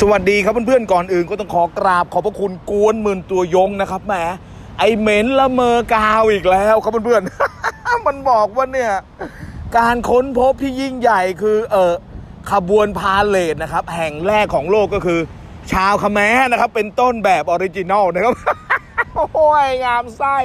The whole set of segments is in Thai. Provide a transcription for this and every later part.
สวัสดีครับเพื่อนๆก่อนอื่นก็ต้องขอกราบขอบพระคุณกวนหมื่นตัวยงนะครับแหมไอเหม็นละเมอกาวอีกแล้วครับเพื่อนๆ มันบอกว่าเนี่ยการค้นพบที่ยิ่งใหญ่คือเออขบวนพาเลทนะครับ แห่งแรกของโลกก็คือ ชาวคแมนะครับ เป็นต้นแบบออริจินอลนะครับ โอ้ยงามไส้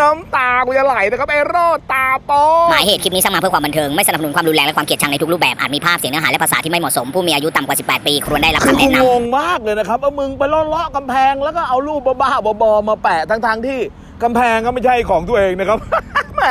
น้ำตากูจะไหลนะครับไอ้โรดตาโปหมายเหตุคลิปนี้สร้างมาเพื่อความบันเทิงไม่สนับสนุนความรุนแรงและความเกลียดชังในทุกรูปแบบอาจมีภาพเสียงเนื้อหาและภาษาที่ไม่เหมาะสมผู้มีอายุต่ำกว่า 18 ปีควรได้รับคือคำกูแนะนำงงมากเลยนะครับว่ามึงไปเลาะๆกำแพงแล้วก็เอารูปบ้าๆบอๆมาแปะทั้งๆที่กำแพงก็ไม่ใช่ของตัวเองนะครับแหม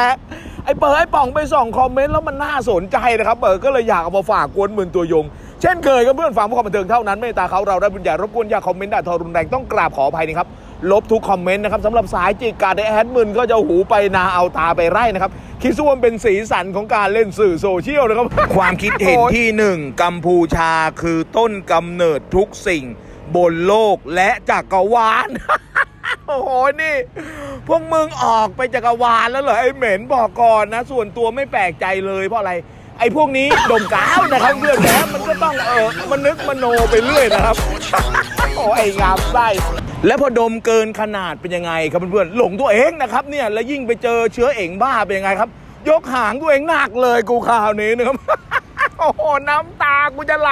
ไอ้เปิดไอ้ป่องไปส่องคอมเมนต์แล้วมันน่าสนใจนะครับเปิดก็เลยอยากเอามาฝากกวนหมื่นตัวยง เช่นเคยก็เพื่อนฟังเพื่อความบันเทิงเท่านั้นไม่ตาเขาเราได้บุญใหญ่รบกวนอย่าคอมเมนต์ด่าทอรุนแรงต้องกราบขออภัยนะครับ ลบทุกคอมเมนต์นะครับสำหรับสายจิกกาดแอดมึนก็จะหูไปนาเอาตาไปไร่นะครับ คิดว่ามันเป็นสีสันของการเล่นสื่อโซเชียลนะครับ ความคิดเห็นที่หนึ่งกัมพูชาคือต้นกำเนิดทุกสิ่ง บนโลกและจักรวาล โอ้โห นี่ พวกมึงออกไปจักรวาลแล้วเหรอ ไอ้เหม็นบอกก่อนนะ ส่วนตัวไม่แปลกใจเลยเพราะอะไร ไอ้พวกนี้ดมกาวนะครับเพื่อนแท้มันก็ต้องเออมันนึกมโนไปเรื่อยนะครับ โอ้ไอ้งามไส้แล้วพอดมเกินขนาดเป็นยังไงครับเพื่อนๆหลงตัวเองนะครับเนี่ยแล้วยิ่งไปเจอเชื้อเอ๋งบ้าเป็นยังไงครับ ยกหางตัวเองหนักเลยกูข่าวนี้นะครับโอ้โห น้ำตากูจะไหล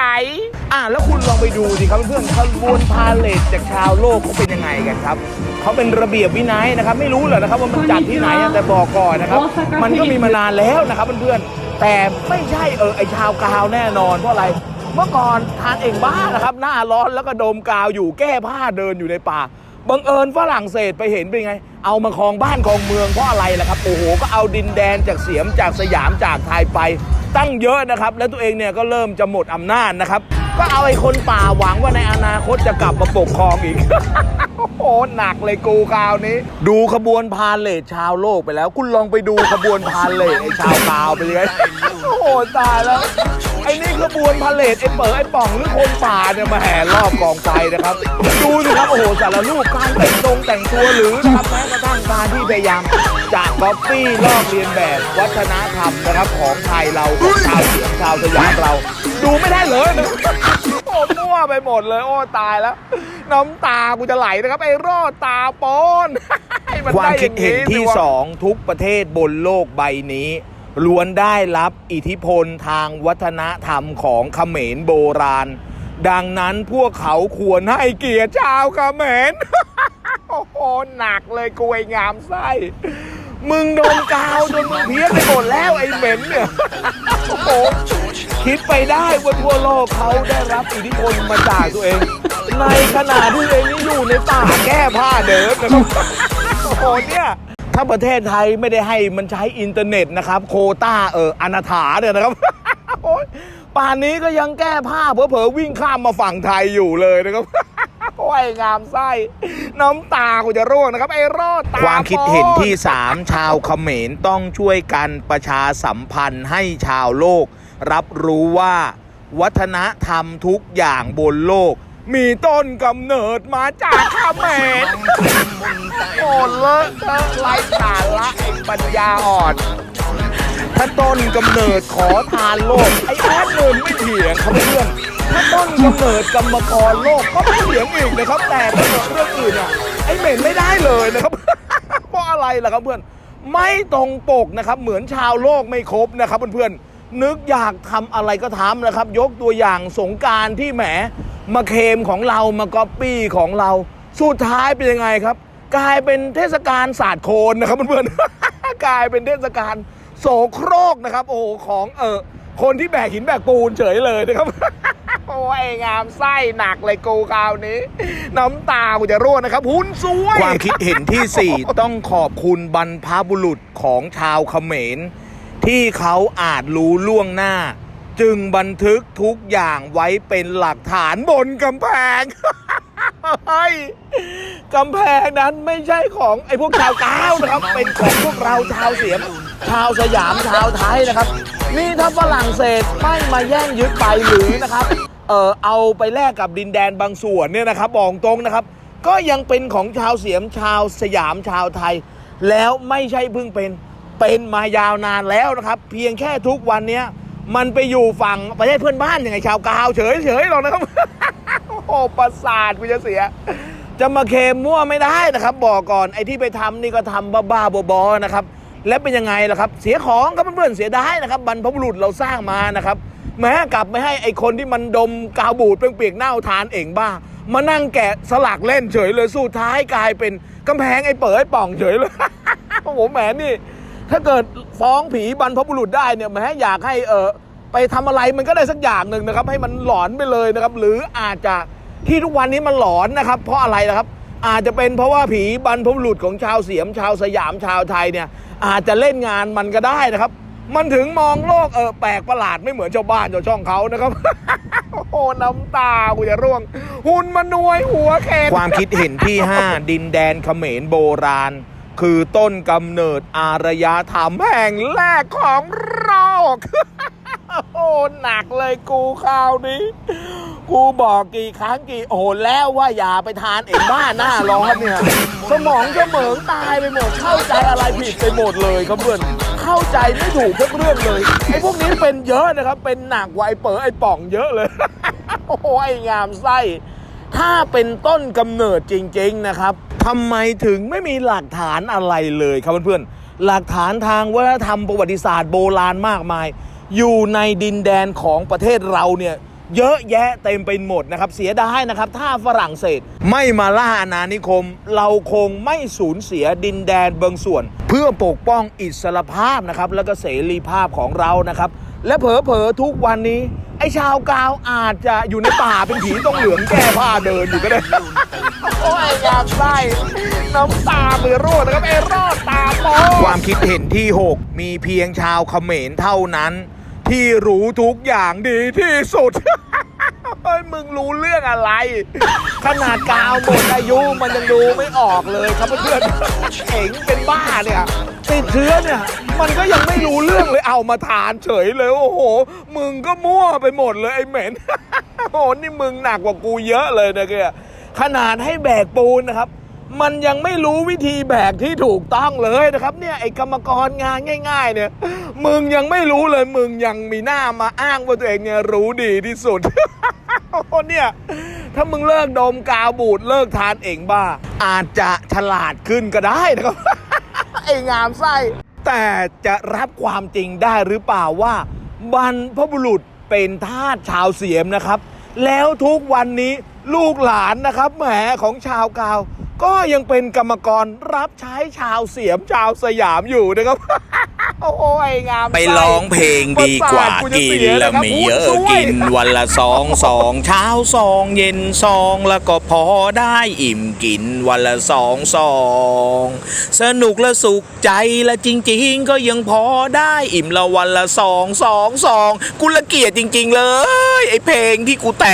อะ แล้วคุณลองไปดูสิครับเพื่อนๆขบวนพาเลทจากชาวโลกเขาเป็นยังไงกันครับ เขาเป็นระเบียบวินัยนะครับ ไม่รู้เหรอนะครับว่ามันจัดที่ไหนอะแต่บอกก่อนนะครับ มันก็มีมานานแล้วนะครับเพื่อนๆแต่ไม่ใช่เออไอชาวกาวแน่นอนเพราะอะไร เมื่อก่อนทานเองบ้านะครับ หน้าร้อนแล้วก็ดมกาวอยู่แก้ผ้าเดินอยู่ในป่าบังเอิญฝรั่งเศสไปเห็นเป็นไง เอามาครองบ้านครองเมืองเพราะอะไรล่ะครับ โอ้โห ก็เอาดินแดนจากเสียมจากสยามจากไทยไป ตั้งเยอะนะครับ แล้วตัวเองเนี่ยก็เริ่มจะหมดอำนาจนะครับ ก็เอาไอ้คนป่าหวังว่าในอนาคตจะกลับมาปกครองอีก โอ้โห หนักเลยกูคราวนี้ ดูขบวนพาเลทชาวโลกไปแล้ว คุณลองไปดูขบวนพาเลทไอ้ชาวกาวไปเลยโอ้โหตายแล้ว ไอ้นี่ขบวนพาเลทไอ้เป๋อไอ้ป่องหรือคนป่าเนี่ยมาแห่รอบกองไฟนะครับ ดูสิครับโอ้โหสารลูกการแต่งตรงแต่งตัวหรือนะครับแม้กระทั่งการที่พยายามจะก๊อปปี้ลอกเลียนแบบวัฒนธรรมนะครับของไทยเราของชาวเสียงชาวสยามเรา ดูไม่ได้เลยนะโอ้มั่วไปหมดเลย โอ้ตายแล้ว น้ำตากูจะไหลนะครับ ไอ้รอดตาปอนให้นความได้คิดเห็นอย่างที่สิวะ สองทุกประเทศบนโลกใบนี้ ล้วนได้รับอิทธิพลทางวัฒนธรรมของเขมรโบราณ ดังนั้นพวกเขาควรให้เกียรติชาวเขมร โอ้โห หนักเลยกูไอ้งามไส้ มึงโดนกาวจนมึงเพี้ยนไปหมดแล้วไอ้เหม็นเนี่ย โอ้โห คิดไปได้ว่าทั่วโลกเขาได้รับอิทธิพลมาจากตัวเอง ในขณะที่ตัวเองนี่อยู่ในป่าแก้ผ้าเดินนะครับ โอ้โหเนี่ย ถ้าประเทศไทยไม่ได้ให้มันใช้อินเทอร์เน็ตนะครับ โควต้าเอออนาถาเนี่ยนะครับโอ้ยป่านนี้ก็ยังแก้ผ้าเผลอๆวิ่งข้ามมาฝั่งไทยอยู่เลยนะครับโอ้ยงามไส้น้ำตากูจะร่วงนะครับ ไอ้รอดตาความคิดเห็นที่ปอนสามชาวเขมรต้องช่วยกันประชาสัมพันธ์ให้ชาวโลก รับรู้ว่า วัฒนธรรมทุกอย่างบนโลก มีต้นกำเนิดมาจากขเขมรโอ้เลอะเทอะไร้สาระไอ้ปัญญาอ่อน ถ้าต้นกำเนิดขอทานโลก ไอ้แอดมินไม่เถียงครับเพื่อนถ้าต้นกำเนิดกรรมกรโลกก็ไม่เถียงอีกนะครับ แต่เกิดเรื่องอื่นอะไอ้เหม็นไม่ได้เลยนะครับ เพราะอะไรล่ะครับเพื่อน ไม่ตรงปกนะครับ เหมือนชาวโลกไม่ครบนะครับเพื่อนๆนึกอยากทำอะไรก็ทำนะครับ ยกตัวอย่างสงการที่แหม มาเคลมของเรามาก๊อปปี้ของเรา สุดท้ายเป็นยังไงครับ กลายเป็นเทศกาลศาสตร์โคนนะครับเพื่อนๆ กลายเป็นเทศกาลโสโครกนะครับ โอ้โหของเออคนที่แบกหินแบกปูนเฉยเลยนะครับโอ้ยงามไส้หนักเลยกูคราวนี้ น้ำตากูจะร่วงนะครับ หุ้นซวย ความคิดเห็นที่ 4 ต้องขอบคุณบรรพบุรุษของชาวเขมร ที่เขาอาจรู้ล่วงหน้า จึงบันทึกทุกอย่างไว้เป็นหลักฐานบนกำแพงกำแพงนั้นไม่ใช่ของไอ้พวกชาวก้าวนะครับ เป็นของพวกเราชาวเสียม ชาวสยามชาวไทยนะครับ นี่ถ้าฝรั่งเศสไม่มาแย่งยึดไปหรือนะครับ เออเอาไปแลกกับดินแดนบางส่วนเนี่ยนะครับบอกตรงนะครับ ก็ยังเป็นของชาวเสียมชาวสยามชาวไทย แล้วไม่ใช่เพิ่งเป็นเป็นมายาวนานแล้วนะครับ เพียงแค่ทุกวันเนี้ย มันไปอยู่ฝั่งประเทศเพื่อนบ้านย่างไงชาวกาวเฉยๆหรอกนะครับ โอ้ประสาทกูจะเสีย จะมาเคมมั่วไม่ได้นะครับ บอกก่อนไอ้ที่ไปทำนี่ก็ทำบ้าๆบอๆนะครับ และเป็นยังไงล่ะครับ เสียของครับเพื่อนๆเสียดายนะครับบรรพบุรุษเราสร้างมานะครับแม้กลับไม่ให้ไอคนที่มันดมกาวบูดเปียกๆเน่าทานเองบ้า มานั่งแกะสลักเล่นเฉยเลยสุดท้ายกลายเป็นกำแพงไอเป๋ยป่องเฉยเลยโอ้โหแหมนี่ ถ้าเกิด ฟ้องผีบรรพบุรุษได้เนี่ยแหมอยากให้เออไปทำอะไรมันก็ได้สักอย่างหนึ่งนะครับ ให้มันหลอนไปเลยนะครับ หรืออาจจะที่ทุกวันนี้มันหลอนนะครับ เพราะอะไรนะครับ อาจจะเป็นเพราะว่าผีบรรพบุรุษของชาวเสียมชาวสยามชาวไทยเนี่ย อาจจะเล่นงานมันก็ได้นะครับ มันถึงมองโลกเออแปลกประหลาดไม่เหมือนชาวบ้านชาวช่องเขานะครับโอ้น้ำตากูจะร่วง หุ่นมันนวยหัวแขนความคิดเห็นที่ 5 ดินแดนเขมรโบราณ คือต้นกำเนิดอารยธรรมแห่งแรกของโลกโอ้หนักเลยกูข้าวนี้ กูบอกกี่ครั้งกี่โอ้โหแล้วว่าอย่าไปทานเองบ้าหน้าร้อนเนี่ย สมองจะเหมิงตายไปหมดเข้าใจอะไรผิดไปหมดเลยครับเพื่อนเข้าใจไม่ถูกทุกเรื่องเลยไอ้พวกนี้เป็นเยอะนะครับ เป็นหนักกว่าไอ้เป๋อไอ้ป่องเยอะเลยโอ้โหไอ้งามไส้ถ้าเป็นต้นกำเนิดจริง ๆนะครับ ทำไมถึงไม่มีหลักฐานอะไรเลยครับเพื่อนๆ หลักฐานทางวัฒนธรรมประวัติศาสตร์โบราณมากมาย อยู่ในดินแดนของประเทศเราเนี่ยเยอะแยะเต็มไปหมดนะครับ เสียดายนะครับ ถ้าฝรั่งเศสไม่มาล่าอาณานิคม เราคงไม่สูญเสียดินแดนบางส่วน เพื่อปกป้องอิสรภาพนะครับ แล้วก็เสรีภาพของเรานะครับ และเผลอๆทุกวันนี้ ไอ้ชาวกาวอาจจะอยู่ในป่าเป็นผีต้องเหลืองแก้ผ้าเดินอยู่ก็ได้ โอ้ยอยากไส้น้ำตาเบือร่วนะครับเอรอดตาโปความคิดเห็นที่ 6 มีเพียงชาวเขมรเท่านั้น ที่รู้ทุกอย่างดีที่สุด เฮ้ยมึงรู้เรื่องอะไร ขนาดกาวหมดอายุมันยังดูไม่ออกเลยครับเพื่อนๆเอ๋งเป็นบ้าเนี่ย ติดเชื้อเนี่ย มันก็ยังไม่รู้เรื่องเลยเอามาทานเฉยเลยโอ้โห มึงก็มั่วไปหมดเลยไอ้เหม็นโอ้โหนี่มึงหนักกว่ากูเยอะเลยนะแกขนาดให้แบกปูนนะครับ มันยังไม่รู้วิธีแบกที่ถูกต้องเลยนะครับ เนี่ยไอ้กรรมกรงานง่าย ๆ เนี่ย มึงยังไม่รู้เลย มึงยังมีหน้ามาอ้างว่าตัวเองเนี่ยรู้ดีที่สุดโอ้โหเนี่ยถ้ามึงเลิกดมกาวบูดเลิกทานเองบ้า อาจจะฉลาดขึ้นก็ได้นะครับ ไอ้งามไส้แต่จะรับความจริงได้หรือเปล่าว่า บรรพบุรุษเป็นทาสชาวเสียมนะครับ แล้วทุกวันนี้ลูกหลานนะครับแหมของชาวกาว ก็ยังเป็นกรรมกรรับใช้ชาวเสียมชาวสยามอยู่นะครับ โอ้ยงามไปส้ร้องเพลงดีกว่ากินแล้วไม่เยอะกินวันละสองสองเช้าสองเย็นสองแล้วก็พอได้อิ่มกินวันละสองสองสนุกและสุขใจและจริง ๆ ก็ยังพอได้อิ่มละวันละสองสองสองกูละเกียดจริง ๆ เลย ไอเพลงที่กูแต่ง